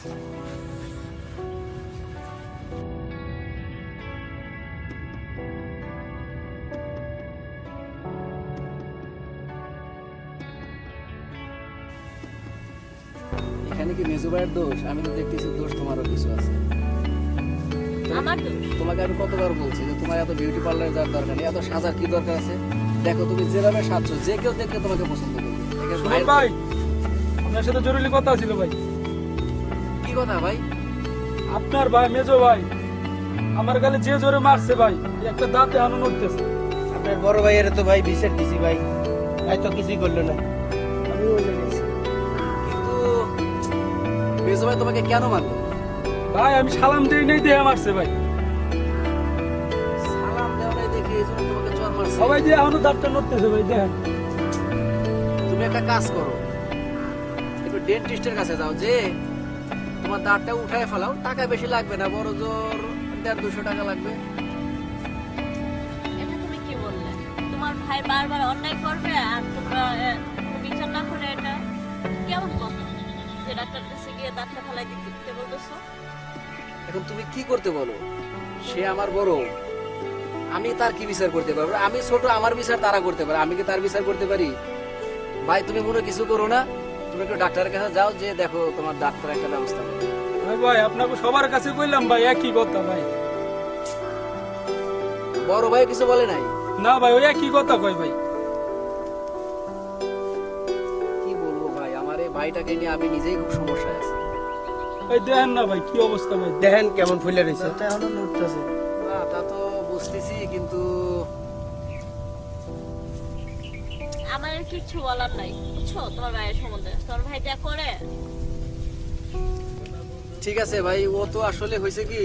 এখানে কি মেজো ভাইয়ের দোষ? আমি তো দেখতেছি দোষ তোমারও কিছু আছে। আমার দোষ? তোমাকে আমি কতবার বলছি যে তোমার এত বিউটি পার্লারে যাওয়ার দরকার নেই এত সাজার কি দরকার আছে? দেখো তুমি যেভাবে সাজছো যে কেউ দেখলে তোমাকে পছন্দ করবে। ভাই আপনার সাথে জরুরি কথা ছিল ভাই। কি কথা ভাই? আপনার ভাই মেজো ভাই আমার গালে যে জোরে মারছে ভাই একটা দাঁতে আনন্দ উঠতেছে আপনার বড় ভাইয়ের তো ভাই বিচার দিছি ভাই ভাই তো কিছুই করল না। আমি কিন্তু মেজো ভাই তোমাকে কেন মারলো? ভাই আমি সালাম দিই নেই দেহে মারছে ভাই। সালাম দেওয়া নাই দেখে এই জন্য তোমাকে চর মারছে। সবাই দিয়ে এখনও দাঁতটা নড়তেছে ভাই দেখেন তুমি একটা কাজ করো একটু ডেন্টিস্টের কাছে যাও যে তোমার দাঁতটা উঠায় ফেলাও টাকা বেশি লাগবে না বড় জোর দেড় দুশো টাকা লাগবে। এটা তুমি কি বললে? তোমার ভাই বারবার অন্যায় করবে আর তোমরা বিচার না করে এটা? কেমন কথা? যে ডাক্তার কাছে গিয়ে দাঁতটা ফেলাই দিতে বলতেছো? এখন তুমি কি করতে বলো? সে আমার বড়। আমি তার কি বিচার করতে পারব? আমি ছোট আমার বিচার তারা করতে পারে। আমি কি তার বিচার করতে পারি? ভাই তুমি মনে কিছু করো না? তুমি একটু ডাক্তারের কাছে যাও যে দেখো তোমার ডাক্তার একটা ব্যবস্থা করো ভাই ভাই আপনাকে সবার কাছে কইলাম ভাই একই কথা ভাই। বড় ভাই কিছু বলে নাই? না ভাই ওই একই কথা কয় ভাই। কি বলব ভাই আমার এই ভাইটাকে নিয়ে আমি নিজেই খুব সমস্যায় আছি। এই দেখেন না ভাই কি অবস্থা ভাই। দেখেন কেমন ফুলে রয়েছে এখনও নড়তেছে। না তা তো বুঝতেছি কিন্তু কিচ্ছু বলার নাই বুঝছ? তোমার ভাইয়ের সম্বন্ধে। তোমার ভাই যা করে। ঠিক আছে ভাই ও তো আসলে হয়েছে কি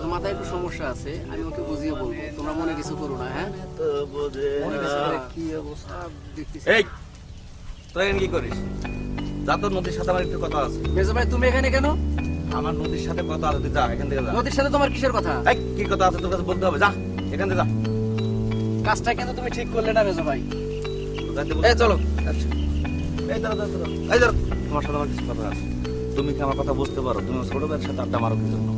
ওর মাথায় একটু সমস্যা আছে আমি ওকে বুঝিয়ে বলব। তোমরা মনে কিছু করো না হ্যাঁ? মনে কিছু করে? কি অবস্থা? দেখতেছি। এই তুই এখানে কি করিস? যা তোর নদীর সাথে আমার একটু কথা আছে। মেজো ভাই তুমি এখানে কেন? আমার নদীর সাথে কথা আছে যা এখান থেকে যা। নদীর সাথে তোমার কিসের কথা? এই কি কথা আছে তোর কাছে বলতে হবে? যা এখান থেকে যা। কাজটা কিন্তু তুমি ঠিক করলে না মেজো ভাই। যাইতে চলো। এই দাঁড়া দাঁড়া দাঁড়া। এই দাঁড়া তোমার সাথে আমার কিছু কথা আছে। তুমি কি আমার কথা বুঝতে পারো? তুমি ছোট ভাইয়ের সাথে আড্ডা মারো কি জন্য?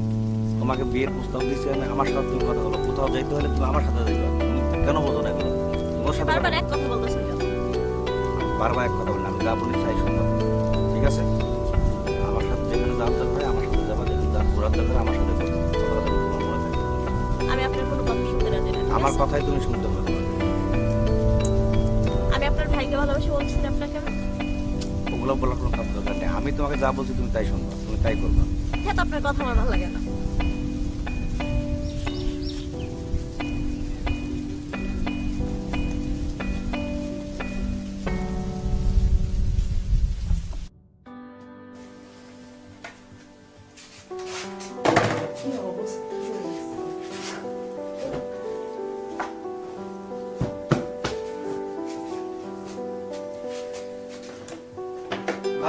তোমাকে বিয়ের প্রস্তাব দিয়েছি আমি। আমার সাথে তুমি কথা বলো। কোথাও যাইতে হলে তুমি আমার সাথে যাইবে কেন বোঝো না এগুলো? তোমার সাথে বারবার এক কথা বলতেছো? বারবার এক কথা বললাম। যা বলি চাই শুনব ঠিক আছে? আমার সাথে যেখানে যাওয়ার দরকার আমার সাথে যাবা। যেখানে যা ঘোরার দরকার আমার সাথে ঘুরো। কথাটা যেন তোমার থাকে। আমি আপনার কোনো কথা শুনতে রাজি না। আমার কথাই তুমি শুনতে আমি ভালোবাসি বলছি না আপনাকে ওগুলো বলার কোনো কাজ দরকার নেই। আমি তোমাকে যা বলছি তুমি তাই শুনবা তুমি তাই করবা। হ্যাঁ তো আপনার কথা আমার ভালো লাগে না।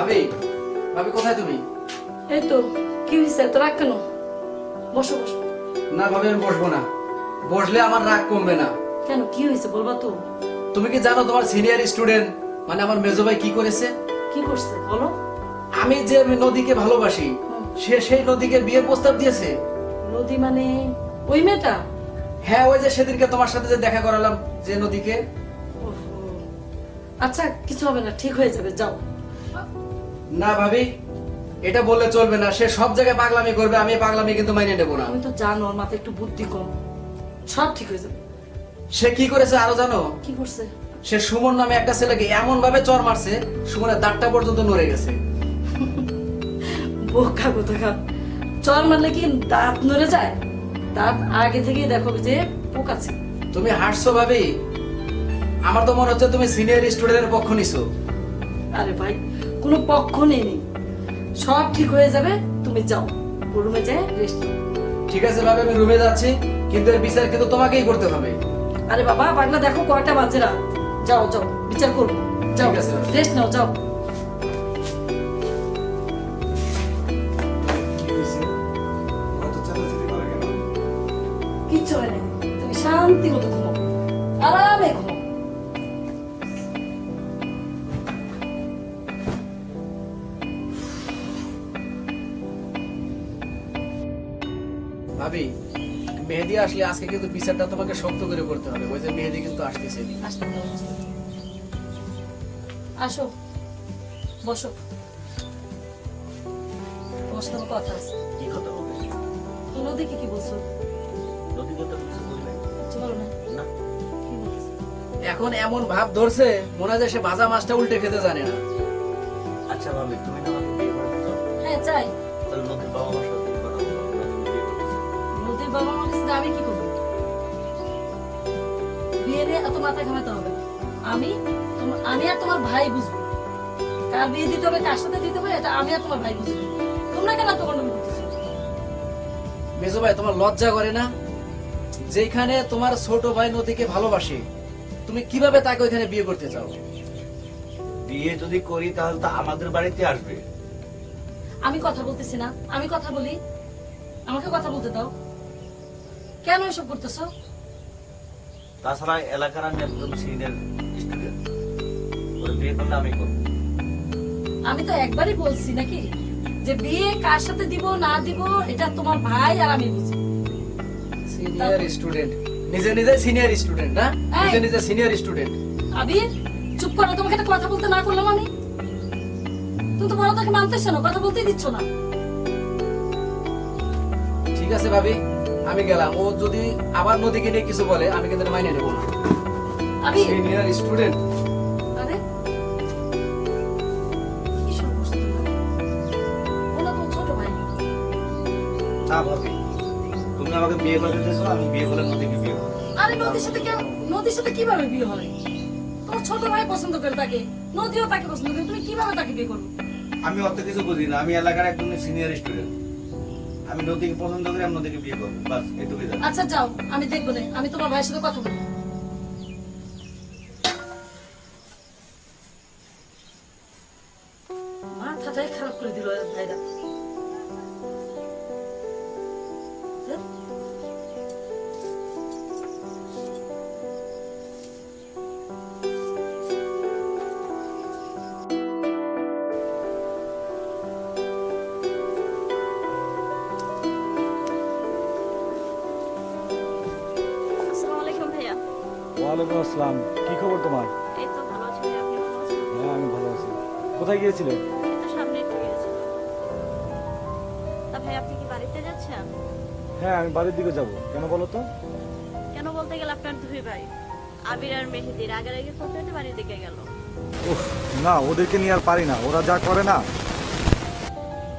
ভাবি ভাবি কোথায় তুমি? এই তো কি হয়েছে তো রাগ কেন? বসো বসো। না ভাবি আমি বসবো না। বসলে আমার রাগ কমবে না। কেন কি হয়েছে বলবা তো? তুমি কি জানো তোমার সিনিয়র স্টুডেন্ট মানে আমার মেজো ভাই কি করেছে? কি করছে বলো। আমি যে নদীকে ভালোবাসি সে সেই নদীকে বিয়ের প্রস্তাব দিয়েছে। নদী মানে ওই মেয়েটা? হ্যাঁ ওই যে সেদিনকে তোমার সাথে যে দেখা করালাম যে নদীকে। আচ্ছা কিছু হবে না ঠিক হয়ে যাবে যাও। না ভাবি এটা বললে চলবে না। সে সব জায়গায় পাগলামি করবে আমি পাগলামি কিন্তু মাইনে নেব না। আমি তো জানো ওর মাথায় একটু বুদ্ধি কম। সব ঠিক হয়ে যাবে। সে কি করেছে আরও জানো? কি করছে? সে সুমন নামে একটা ছেলেকে এমন ভাবে চর মারছে সুমনের দাঁতটা পর্যন্ত নড়ে গেছে। বোকা কোথাকার। চল মারলে কি দাঁত নড়ে যায়? দাঁত আগে থেকেই দেখো যে পোক আছে তুমি হাসছো ভাবি? আমার তো মনে হচ্ছে তুমি সিনিয়র স্টুডেন্টের পক্ষ নিছো। আরে ভাই কোনো পক্ষ নেই নেই। সব ঠিক হয়ে যাবে তুমি যাও। রুমে যায় রেস্ট ঠিক আছে ভাবে আমি রুমে যাচ্ছি কিন্তু এর বিচার কিন্তু তোমাকেই করতে হবে। আরে বাবা পাগলা দেখো কয়টা বাজে না যাও যাও বিচার করব যাও রেস্ট নাও যাও। মেহেদি আসলে আজকে কিন্তু বিচারটা তোমাকে শক্ত করে করতে হবে। ওই যে মেহেদি কিন্তু আসতেছে। আসো বসো। কথা আছে। কি কথা হবে নদীকে কি বলছো? নদী কথা কিছু কিছু বলো না। না। কি বলছো? এখন এমন ভাব ধরছে মনে হয় সে ভাজা মাছটা উল্টে খেতে জানে না। আচ্ছা ভাবি তুমি না আমাকে বিয়ে করতে চাও? হ্যাঁ চাই তাহলে নদীর বাবা মার সাথে কথা বলো। নদীর বাবা মার আমি কি করব? বিয়ে নিয়ে এত মাথা ঘামাতে হবে। আমি আমি আর তোমার ভাই বুঝব। কার বিয়ে দিতে হবে কার সাথে দিতে হবে এটা আমি আর তোমার ভাই বুঝব। তোমরা কেন তোমার নামে করতেছো? মেজো ভাই তোমার লজ্জা করে না? যেখানে তোমার ছোট ভাই নদীকে ভালোবাসে তুমি কীভাবে তাকে ওইখানে বিয়ে করতে চাও? বিয়ে যদি করি তাহলে তো আমাদের বাড়িতে আসবে। আমি কথা বলতেছি না। আমি কথা বলি। আমাকে কথা বলতে দাও। কেন এসব করতেছো? তাছাড়া এলাকার আমি একদম সিনিয়র স্টুডেন্ট ওর বিয়ে করলে আমি করব। আমি তো একবারই বলছি নাকি যে বিয়ে কার সাথে দিব না দিব এটা তোমার ভাই আর আমি বুঝি। Senior student. নিজে নিজে সিনিয়র স্টুডেন্ট না। নিজে নিজে সিনিয়র স্টুডেন্ট। আবির চুপ করো তোমাকে একটা কথা বলতে না করলাম আমি। তুমি তো বড় তাকে মানতেছো না কথা বলতেই দিচ্ছ না। ঠিক আছে ভাবি। আমি গেলাম। ও যদি আবার নদীকে নিয়ে কিছু বলে আমি কিন্তু মাইনে নেব না। আবির সিনিয়র স্টুডেন্ট না ভাবি তুমি আমাকে বিয়ে করতে চাইছো আমি বিয়ে করলে নদীকে বিয়ে করব। আরে নদীর সাথে কেন নদীর সাথে কীভাবে বিয়ে হবে? তোমার ছোট ভাই পছন্দ করে তাকে নদীও তাকে পছন্দ করে তুমি কীভাবে তাকে বিয়ে করবে? আমি অত কিছু বুঝি না আমি এলাকার একদম সিনিয়র স্টুডেন্ট আমি নদীকে পছন্দ করি, আমি নদীকে বিয়ে করব। বাস এইটুকুই জানি আচ্ছা যাও। আমি দেখব না। আমি তোমার ভাইয়ের সাথে কথা বলব। মাথাটাই খারাপ করে দিল ভাইরা ওয়ালাইকুম আসসালাম। কি খবর তোমার? এই তো ভালো আছি আপনি ভালো আছেন? হ্যাঁ আমি ভালো আছি। কোথায় গিয়েছিলে? এই তো সামনে একটু গিয়েছিলাম। তা ভাই আপনি কি বাড়িতে যাচ্ছেন? হ্যাঁ আমি বাড়ির দিকে যাব। কেন বলো তো? কেন বলতে গেলে আপনার দুই ভাই আবির আর মেহেদির আগে আগে কোথায় বাড়ির দিকে গেল। উফ, না ওদেরকে নিয়ে আর পারি না। ওরা যা করে না।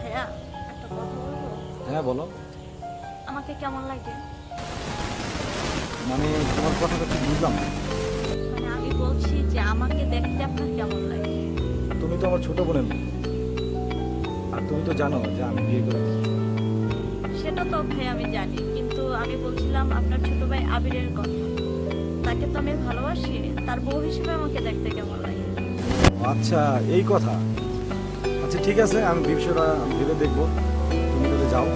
ভাইয়া একটা কথা বলব? হ্যাঁ বলো। আমাকে কেমন লাগে? মানে তোমার কথাটা ঠিক বুঝলাম না। মানে আমি বলছি যে আমাকে দেখতে আপনার কেমন লাগে তুমি তো আমার ছোট বোনের মতো। আর তুমি তো জানো যে আমি বিয়ে করে ফেলেছি। সেটা তো ভাই আমি জানি কিন্তু আমি বলছিলাম আপনার ছোট ভাই আবিরের কথা তাকে তো আমি ভালোবাসি তার বউ হিসেবে আমাকে দেখতে কেমন লাগে আচ্ছা এই কথা আচ্ছা ঠিক আছে আমি বিষয়টা ভেবে দেখব তুমি তাহলে যাও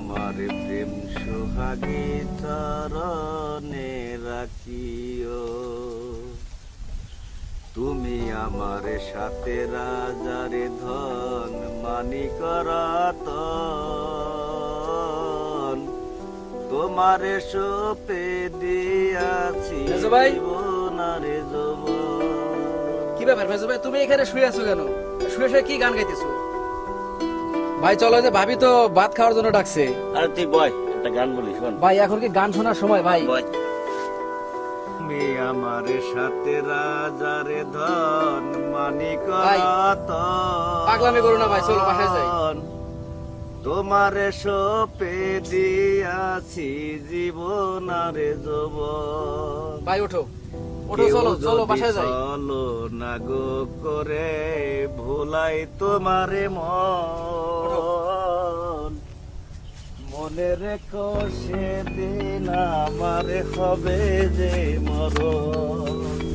তোমার প্রেম সোহাগী চরণে রাখিও। তুমি আমার সাথে রাজারে ধন মানিকর তোমারে সোপে দিয়াছি? জীবনারে যৌবন। কি ব্যাপার ভাই? তুমি এখানে শুয়ে আছো কেন? শুয়ে শুয়ে কি গান গাইতেছো? ভাই চলো যে ভাবি তো ভাত খাওয়ার জন্য ডাকছে। আরে তুই বয় একটা গান বলি শোন। ভাই এখন কি গান শোনার সময় ভাই? আমার সাথে রাজারে ধন মানিক ভাই, পাগলামি করো না ভাই, চলো বাসায় যাই। তোমারে সোপে দিয়াছি জীবনারে যৌবন। ভাই ওঠো। চলো না গো করে ভুলাই তোমারে মন। মনে রেখো সেদিন আমার হবে যে মরণ।